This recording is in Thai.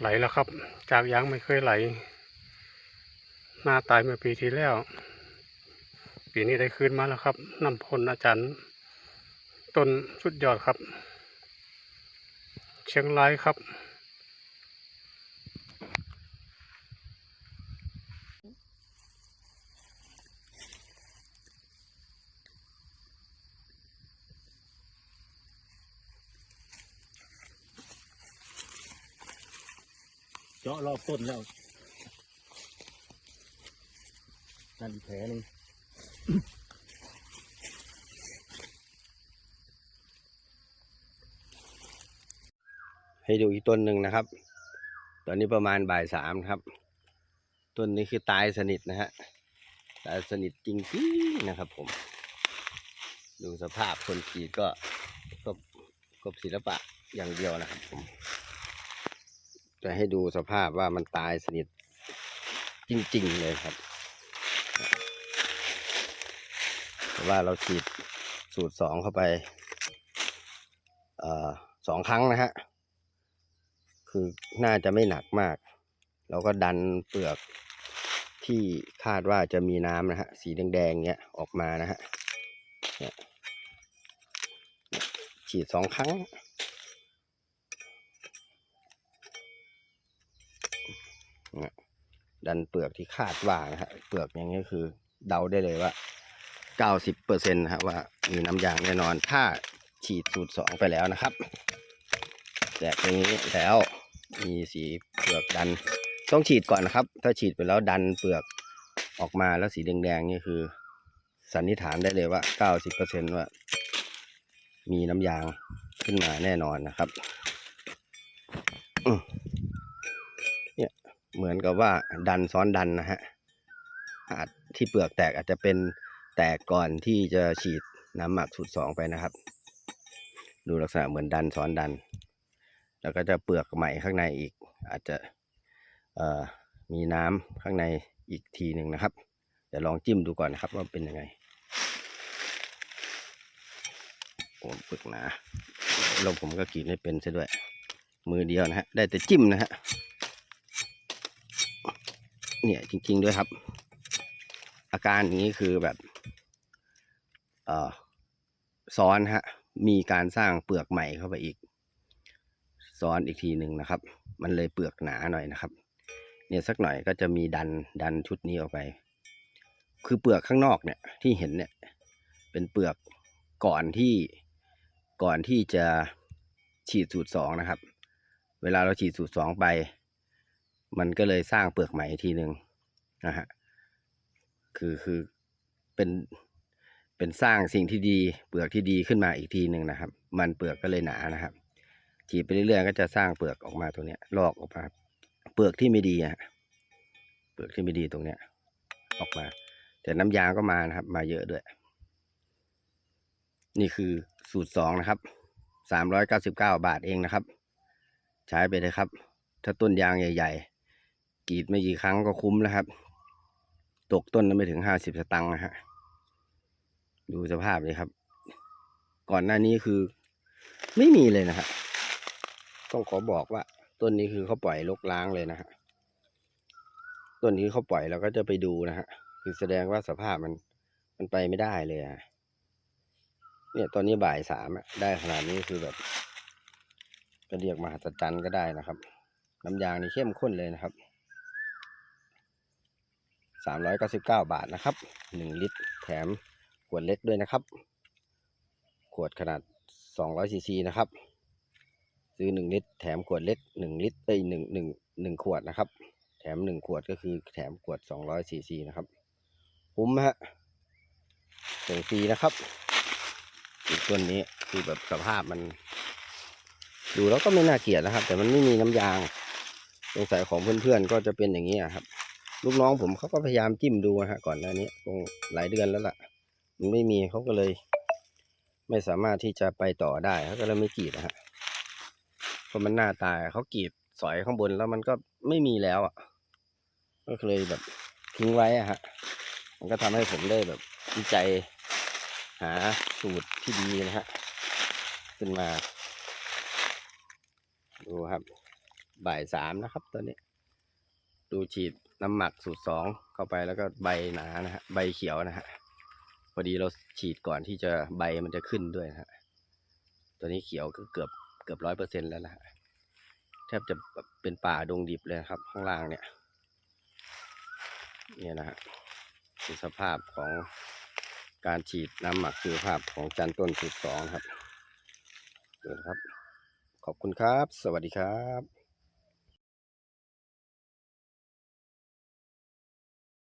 ไหลแล้วครับ จากยางไม่เคยไหล หน้าตายเมื่อปีที่แล้ว ปีนี้ได้คืนมาแล้วครับน้ำพลอาจารย์ต้นสุดยอดครับ เชียงรายครับาะรอบต้นแล้วนั่นอีกแผลหนึ่งให้ดูอีกต้นหนึ่งนะครับ ตอนนี้ประมาณบ่ายสามครับ ต้นนี้คือตายสนิทนะฮะ ตายสนิทจริงๆนะครับผม ดูสภาพคนขีดก็ก็ก็ศิลปะอย่างเดียวนะครับผม จะให้ดูสภาพว่ามันตายสนิทจริง ๆ เลยครับ แต่ว่าเราฉีดสูตรสองเข้าไปอสองครั้งนะฮะ คือน่าจะไม่หนักมากแล้วก็ดันเปลือกที่คาดว่าจะมีน้ำนะฮะ สีแดงๆเงี้ยออกมานะฮะฉีดสองครั้ง เนี่ย ดันเปลือกที่คาดว่านะฮะเปลือกอย่างนี้คือเดาได้เลยว่าเก้าสิบเปอร์เซ็นต์นะฮะว่ามีน้ำยางแน่นอน ถ้าฉีดสูตรสองไปแล้วนะครับแตกอย่างนี้แล้วมีสีเปลือกดัน ต้องฉีดก่อนนะครับ ถ้าฉีดไปแล้วดันเปลือกออกมาแล้วสีแดงๆนี่คือ สันนิษฐานได้เลยว่าเก้าสิบเปอร์เซ็นว่า มีน้ำยางขึ้นมาแน่นอนนะครับ เหมือนกับว่าดันซ้อนดันนะฮะอาจที่เปลือกแตกอาจจะเป็นแตกก่อนที่จะฉีดน้ำหมักสูตรสองไปนะครับ ดูลักษณะเหมือนดันซ้อนดัน แล้วก็จะเปลือกใหม่ข้างในอีก อาจจะมีน้ำข้างในอีกทีหนึ่งนะครับเดี๋ยวลองจิ้มดูก่อนนะครับว่าเป็นยังไงโอ้ปึกหนาลมผมก็กรีดไม่เป็นซะด้วย มือเดียวนะฮะ ได้แต่จิ้มนะฮะ เนี่ยจริง ๆ ด้วยครับ อาการอย่างนี้คือแบบเออซ้อนฮะ มีการสร้างเปลือกใหม่เข้าไปอีก ซ้อนอีกทีหนึ่งนะครับ มันเลยเปลือกหนาหน่อยนะครับ เนี่ยสักหน่อยก็จะมีดันดันชุดนี้ออกไป คือเปลือกข้างนอกเนี่ยที่เห็นเนี่ย เป็นเปลือกก่อนที่ก่อนที่จะฉีดสูตรสองนะครับ เวลาเราฉีดสูตรสองไป มันก็เลยสร้างเปลือกใหม่อีกทีหนึ่งนะฮะคือคือเป็นเป็นสร้างสิ่งที่ดีเปลือกที่ดีขึ้นมาอีกทีหนึ่งนะครับ มันเปลือกก็เลยหนานะครับฉีดไปเรื่อยๆก็จะสร้างเปลือกออกมาตรงเนี้ยลอกออกมาเปลือกที่ไม่ดีอะฮะเปลือกที่ไม่ดีตรงเนี้ย ออกมา แต่น้ำยางก็มานะครับ มาเยอะด้วย นี่คือสูตรสองนะครับสามร้อยเก้าสิบเก้าบาทเองนะครับ ใช้ไปเลยครับ ถ้าต้นยางใหญ่ ๆ กรีดไม่กี่ครั้งก็คุ้มแล้วครับ ตกต้นไม่ถึงห้าสิบสตังค์นะฮะ ดูสภาพเลยครับ ก่อนหน้านี้คือ ไม่มีเลยนะฮะ ต้องขอบอกว่า ต้นนี้คือเขาปล่อยลกล้างเลยนะฮะ ต้นนี้เขาปล่อยเราก็จะไปดูนะฮะ คือแสดงว่าสภาพมันมันไปไม่ได้เลยอะเนี่ยตอนนี้บ่ายสามได้ขนาดนี้คือแบบก็เรียกมหัศจรรย์ก็ได้นะครับ น้ำยางนี่เข้มข้นเลยนะครับ สามร้อยเก้าสิบเก้าบาทนะครับหนึ่งลิตรแถมขวดเล็กด้วยนะครับ ขวดขนาดสองร้อยซีซีนะครับ ซื้อหนึ่งลิตร แถมขวดเล็กหนึ่งลิตรเอ้ยหนึ่งหนึ่งหนึ่งขวดนะครับ แถมหนึ่งขวดก็คือแถมขวดสองร้อยซีซีนะครับคุ้มฮะส่งฟรีนะครับอีกต้นนี้คือแบบสภาพมัน ดูแล้วก็ไม่น่าเกลียดนะครับ แต่มันไม่มีน้ำยางสงสัยของเพื่อนๆก็จะเป็นอย่างนี้ครับ ลูกน้องผมเขาก็พยายามจิ้มดูนะฮะก่อนหน้านี้คงหลายเดือนแล้วล่ะ มันไม่มีเขาก็เลย ไม่สามารถที่จะไปต่อได้เขาก็เลยไม่กรีดนะฮะเพราะมันหน้าตายเขากรีดสอยข้างบนแล้วมันก็ไม่มีแล้วอะ ก็เลยแบบทิ้งไว้อะฮะ มันก็ทำให้ผมได้แบบวิจัยหาสูตรที่ดีนะฮะขึ้นมา ดูครับ บ่ายสามนะครับตอนนี้ ดูฉีด น้ำหมักสูตรสองเข้าไปแล้วก็ใบหนานะฮะใบเขียวนะฮะพอดีเราฉีดก่อนที่จะใบมันจะขึ้นด้วยนะฮะตัวนี้เขียวก็เกือบเกือบร้อยเปอร์เซ็นแล้วนะฮะแทบจะเป็นป่าดงดิบเลยครับ ข้างล่างเนี่ย เนี่ยนะฮะคือสภาพของการฉีดน้ำหมักชีวภาพของจันต้นสูตรสองครับเดูนะครับ ขอบคุณครับ สวัสดีครับ